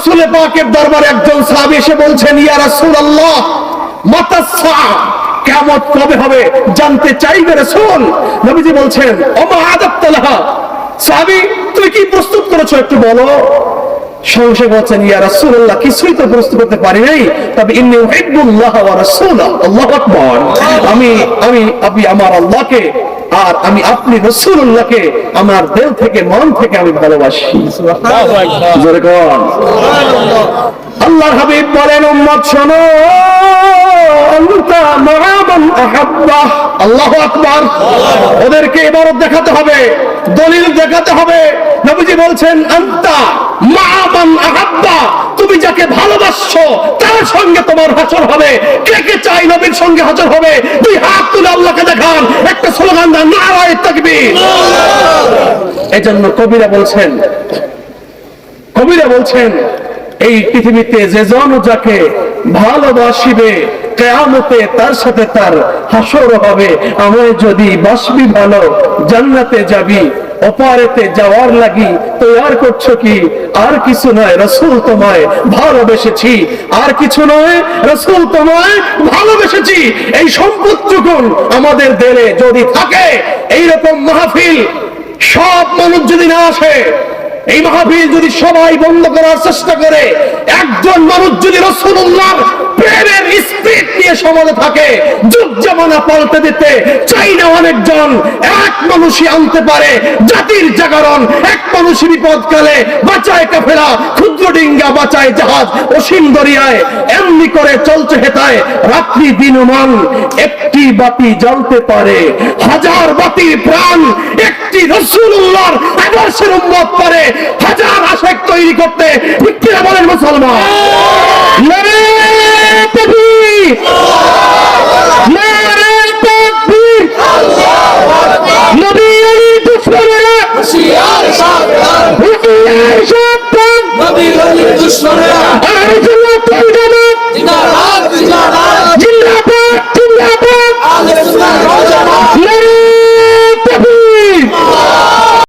রসুল পাকের দরবার একজন সাহাবী এসে বলছেন, ইয়া রাসূলুল্লাহ মাতাসা কেমন কবে হবে? জানতে চাইবে রাসূল? নবীজি বলছেন, ওমা আদাবতালাহা সাহাবী, তুমি কি প্রস্তুত করেছ একটু বলো? সংসে বলছেন ইয়া রাসূলুল্লাহ কিছুই তো প্রস্তুত করতে পারি নাই। তবে ইন্নী উহিব্বুল্লাহ ওয়া রাসূলা আল্লাহু আকবার। আমি আমি আমি আমার আল্লাহকে আর আমি আপনি রাসূলুল্লাহকে আমার দিল থেকে মন থেকে আমি ভালোবাসি। জোরে কোন। আল্লাহর হাবিব বলেন উম্মত শোনো আনতা আল্লাহু আকবার। ওদেরকে ইবারত দেখাতে হবে, দলিল দেখাতে হবে। নবীজি বলছেন, আনতা তুমি যাকে ভালোবাসছো, তার সঙ্গে তোমার হাসর হবে। কে কে চাই নবীর সঙ্গে হাসর হবে? দুই হাত তুলে আল্লাহকে দেখান। একটা স্লোগান দেন, নারায়ে তাকবীর। এজন্য কবিরা বলছেন কবিরা বলছেন, এই পৃথিবীতে যে জন যাকে ভালোবাসিবে কেয়ামতে তার সাথে তার হাসর হবে। আমায় যদি বাসবি ভালো, জান্নাতে যাবি অপারেতে যাওয়ার লাগি, তৈয়ার করছ কি? আর কিছু নয়, রসুল তোমায় ভালোবেসেছি। আর কিছু নয়, রসুল তোমায় ভালোবেসেছি। এই সম্পদটুকুন আমাদের দেলে যদি থাকে, এইরকম মাহফিল সব মানুষ যদি না আসে, এই মাহফিল যদি সবাই বন্ধ করার চেষ্টা করে, একজন মানুষ যদি রসুল্লাহ সমাজে থাকে। যুগ জামানা পাল্টে দিতে চাই না অনেকজন। এক মানুষই আনতে পারে জাতির জাগরণ। এক মানুষই বিপদকালে বাঁচায় কাফেরা ক্ষুদ্র ডিঙ্গা বাঁচায় জাহাজ অসীম দরিয়ায়। এমনি করে চলছে হেতায় রাত্রি দিনমান। একটি বাতি জ্বলতে পারে, হাজার বাতির প্রাণ। একটি রসুল্লাহর আদর্শের উম্মত পারে, হাজার আশেক তৈরি করতে। ঠিক বলেন মুসলমান? This is Jesus, Father.